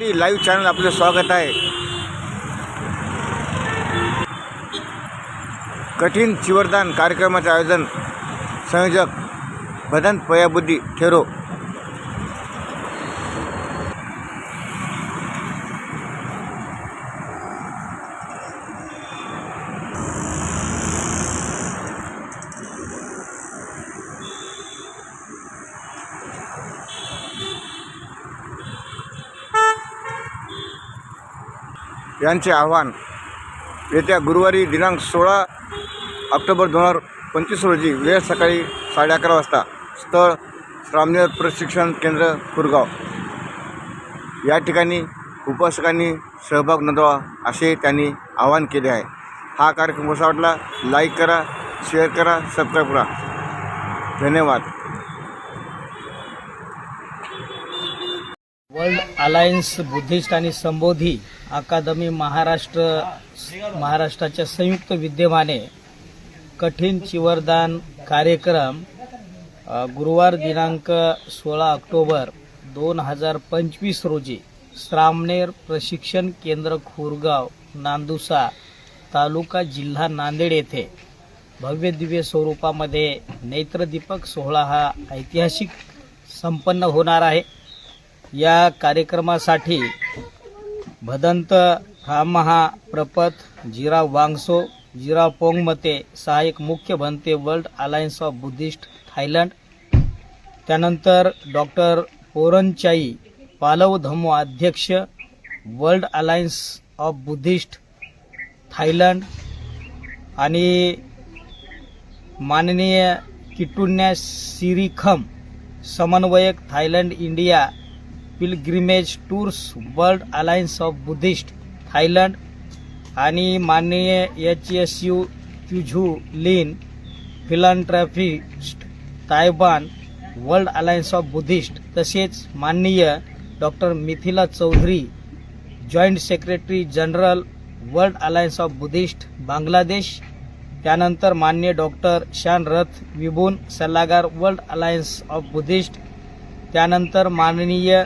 Live channel आपलं स्वागत आहे. कठीण चिवरदान कार्यक्रमाचे आयोजन संयोजक भदंत पयाबुद्धी ठेरो यांचे आव्हान येत्या गुरुवारी दिनांक सोळा ऑक्टोबर दोन हजार पंचवीस रोजी वेळ सकाळी साडे अकरा वाजता स्थळ श्रामनेर प्रशिक्षण केंद्र कुरगाव. या ठिकाणी उपासकांनी सहभाग नोंदवा असे त्यांनी आवाहन केले आहे. हा कार्यक्रम कसा वाटला? लाईक करा शेअर करा सबस्क्राईब करा. धन्यवाद. वर्ल्ड अलायन्स बुद्धिस्ट आणि संबोधी अकादमी महाराष्ट्र महाराष्ट्राच्या संयुक्त विद्यमाने कठीण चिवरदान कार्यक्रम गुरुवार दिनांक सोळा ऑक्टोबर दोन हजार पंचवीस रोजी श्रामनेर प्रशिक्षण केंद्र खुरगाव नांदुसा तालुका जिल्हा नांदेड येथे भव्य दिव्य स्वरूपामध्ये नेत्रदीपक सोहळा हा ऐतिहासिक संपन्न होणार आहे. या कार्यक्रमासाठी भदंत हामहा प्रपथ जिरा वांगसो जिरा पोंगमते सहाय्यक मुख्य बनते world alliance of Buddhist Thailand त्यानंतर डॉक्टर पोरनचाई पालव धम्मो अध्यक्ष world alliance of Buddhist Thailand आणि माननीय किटुन्या सिरिखम समन्वयक Thailand India pilgrimage tours world alliance of Buddhist Thailand आणि माननीय H S U क्युझू Lin philanthropist Taiwan world alliance of Buddhist तसेच माननीय doctor Mithila Chowdhury joint secretary general world alliance of Buddhist Bangladesh त्यानंतर मान्य डॉक्टर शान रथ विभून सल्लागार world alliance of Buddhist त्यानंतर माननीय